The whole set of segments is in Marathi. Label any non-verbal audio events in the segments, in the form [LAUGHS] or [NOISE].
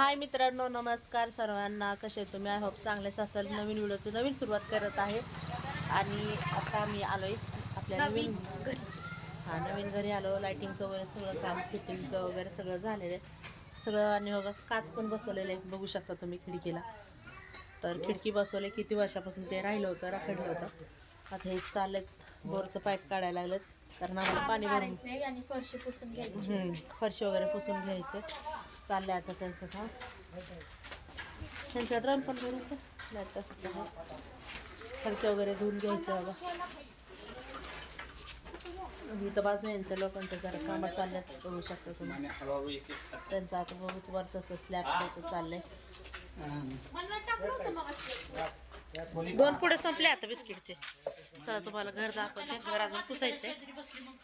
हाय मित्रांनो नमस्कार सर्वांना. कसे तुम्ही? आय होप चांगलेच असाल. नवीन व्हिडिओची नवीन सुरुवात करत आहे. आणि आता मी आलोय आपल्या नवीन घरी. हा नवीन घरी आलो. लाईटिंगचं वगैरे सगळं काम फिटिंगचं वगैरे सगळं झालेलं आहे. सगळं आणि बघा काच पण बसवलेलं आहे. बघू शकता तुम्ही खिडकीला. तर खिडकी बसवले. किती वर्षापासून ते राहिलं होतं राखडलं होतं. आता हे चाललेत. बोरचं पाईप काढायला लागलेत. कारण आम्हाला पाणी भरून. आणि फरशी पुसून घ्यायची. हम्म, फरशी वगैरे पुसून घ्यायचे. चाललंय आता त्यांचं काम. त्यांचा ड्रम पण भरून का? नाही तसं तर आहे. खडके वगैरे धुवून घ्यायचं बाबा. इथं बाजू यांचं लोकांचं जरा कामं चालल्यात बघू शकता तुम्ही. त्यांचं आता बहुत वरचं चाललंय. मला टाकलं होतं मग दोन पुढे संपले आता बिस्किटचे. चला तुम्हाला घर दाखवते. घर अजून पुसायचे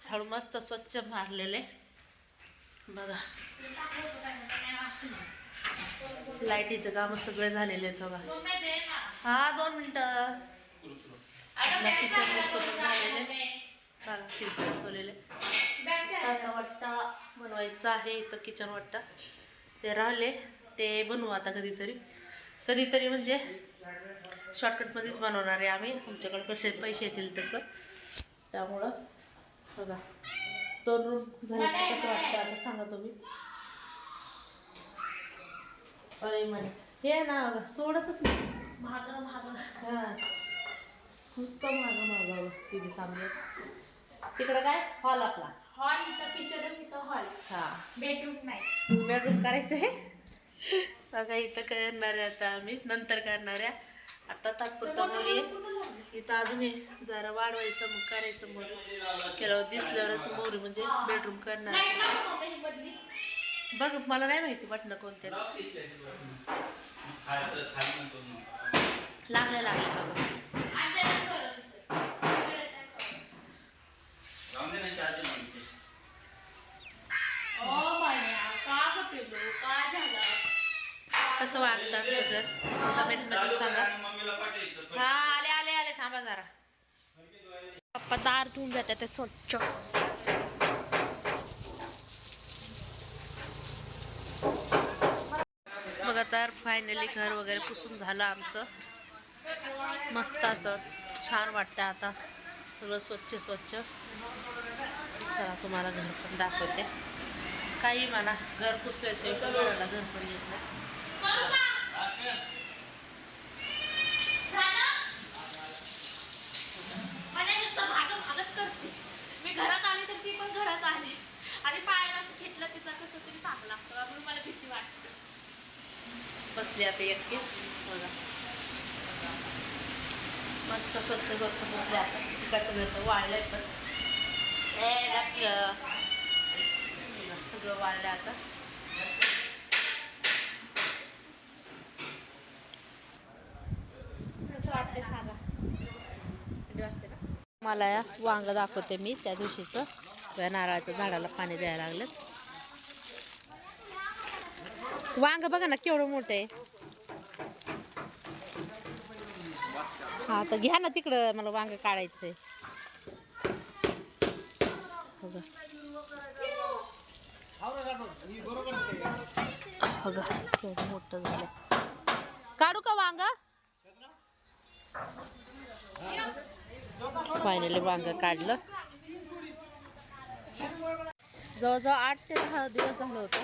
झाडू मस्त स्वच्छ मारलेले. बघा. लाईटीचं काम सगळे झालेले आहेत बघा. हा दोन मिनटं. किचन पण झालेले. बघा खिडकी बसवलेले. आता वाट्टा बनवायचा आहे इथं किचन वाट्टा. ते राहिले. ते बनवू आता कधीतरी. कधीतरी म्हणजे शॉर्टकटमध्येच बनवणार आहे आम्ही. आमच्याकडे कसे पैसे येतील तसं. त्यामुळं बघा. दोन रूम झाले कसं वाटतं आता सांगा तुम्ही. अरे म्हणे हे ना सोडतच नाही. महाग महाग हा. नुसतं मागं मागावं तिथे थांबले. तिकडं काय? हॉल आपला. हॉल इथं किचन इथं हॉल हा. बेडरूम नाही. बेडरूम करायचं आहे. [LAUGHS] बघा इथं करणार आहे आता आम्ही. नंतर करणार आहे आता तात्पुरता मोरी आहे इथं अजूनही जरा वाढवायचं मग करायचं मोरी केलं दिसल्यावरच मोरी म्हणजे बेडरूम करणार. बघ मला नाही माहिती वाटणं कोणते लागलं लागलं. बघा कसं वाटतं आमचं घर. कमेंटमध्ये सांगा. हा आले आले आले. थांबा जरा. पप्पा दार धुवून जातात ते स्वच्छ. बघा तर फायनली घर वगैरे पुसून झालं आमचं. मस्त असं छान वाटतं आता. सगळं स्वच्छ स्वच्छ. चला तुम्हाला घर पण दाखवते. काही मला घर पुसल्याशिवाय पण घराला घर पण येत नाही. आणि पायाला असं घेतलं तिचा कसं तरी लागतं. म्हणून मला भीती वाटते. बसली आता एकटीच. बघा. मस्त स्वच्छ स्वच्छ बसले आता. तिकडचं घर पण. ए सगळं वाढलं आता कसं वाटतंय सांगा थंडी वाजते ना मला या वांग दाखवते मी त्या दिवशीचं. त्या नारळाच्या झाडाला पाणी द्यायला लागलं वांग बघा ना केवढं मोठं आहे. हा तर घ्या ना तिकडं मला वांग काढायचंय. बघा. केवढं मोठं झालं काढू का वांग? फायनली वांग काढलं. जवळजवळ आठ ते दहा दिवस झालं होतं.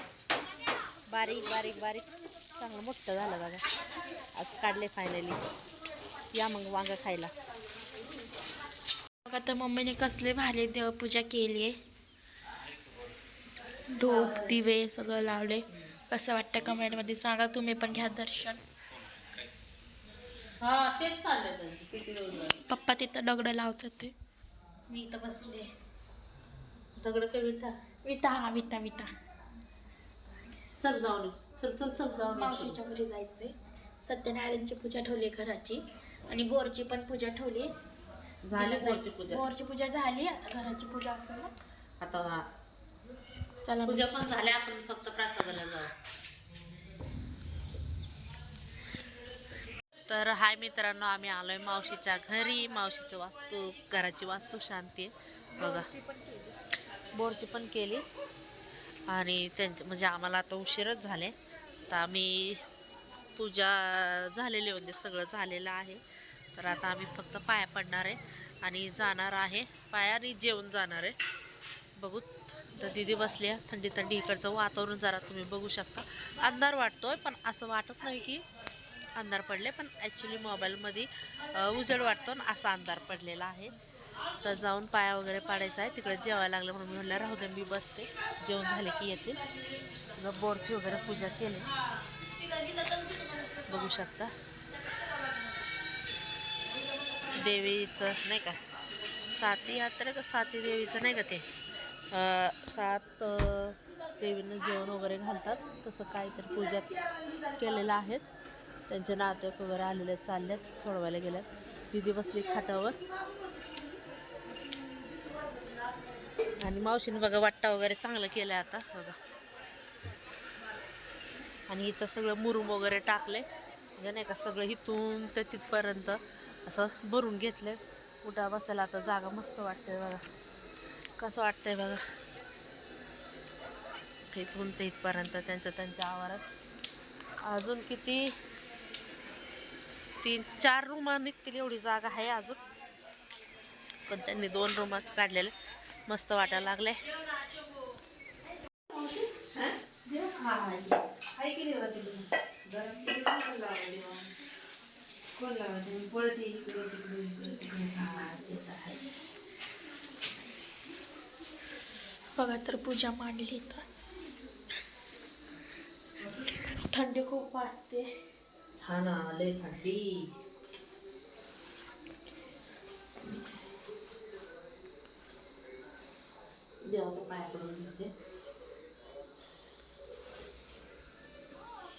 बारीक बारीक बारीक. चांगलं मोठं झालं बघा. आज काढले फायनली या मग वांग खायला. बघा तर मम्मीने कसले भाले देवपूजा केली आहे धूप दिवे सगळं लावले. कसं वाटतं कमेंटमध्ये सांगा. तुम्ही पण घ्या दर्शन. हा तेच चाललंय त्यांचं किती दिवस पप्पा तिथं दगडं लावतात ते. मी इथं बसले. दगड काय विटा? विटा हा विटा विटा. चल जाऊन. चल चल चल जाऊन. मावशीच्या घरी जायचे सत्यनारायणची पूजा ठेवली घराची. आणि बोरची पण पूजा ठेवली. झाली तिला बोरची जायचं. पूजा. बोरची पूजा झाली. आता घराची पूजा असेल ना. आता हा. चला पूजा पण झाल्या आपण फक्त प्रसादाला जाऊ. तर हाय मित्रांनो आम्ही आलोय मावशीच्या घरी. मावशीचं वास्तू घराची वास्तू शांती आहे. बघा. बोरची पण केली. आणि त्यांचं म्हणजे आम्हाला आता उशीरच झाले. तर आम्ही पूजा झालेली म्हणजे सगळं झालेलं आहे. तर आता आम्ही फक्त पाया पडणार आहे आणि जाणार आहे. पाया आणि जेवण जाणार आहे. बघू. तर दिदी बसली आहे. थंडी थंडी इकडचं वातावरण जरा तुम्ही बघू शकता. अंधार वाटतोय पण असं वाटत नाही की अंधार पडले पण ॲक्च्युली मोबाईलमध्ये उजळ उजेड वाटतो आणि असा अंधार पडलेला आहे. तर जाऊन पाया वगैरे पाडायचा आहे. तिकडे जेवायला लागलं म्हणून म्हणलं राहू दे मी बसते. जेवण झाले की येते. मग बोरची वगैरे पूजा केली. बघू शकता. देवीचं नाही का? साती यात्रा का साती देवीचं नाही का ते? सात देवींना जेवण वगैरे घालतात. तसं काहीतरी पूजा केलेलं आहेत. त्यांचे नातक वगैरे आलेले चालल्यात सोडवायला गेल्यात. दिदी बसली खाटावर. आणि मावशीने बघा वाट्टा वगैरे चांगलं केलं आता बघा. आणि इथं सगळं मुरुम वगैरे टाकले म्हणजे नाही का सगळं इथून ते तिथपर्यंत असं भरून घेतलं उठा बसायला आता जागा मस्त वाटते बघा. कसं वाटतंय बघा. इथून ते इथपर्यंत त्यांच्या त्यांच्या आवारात. अजून किती तीन चार रूमा निघतील एवढी जागा आहे अजून. पण त्यांनी दोन रूमच काढलेले. मस्त वाटायला लागले. बघा तर पूजा मांडली तर थंडी खूप वाजते. हा ना लय थंडी. देवाचा पाया पडून दिसते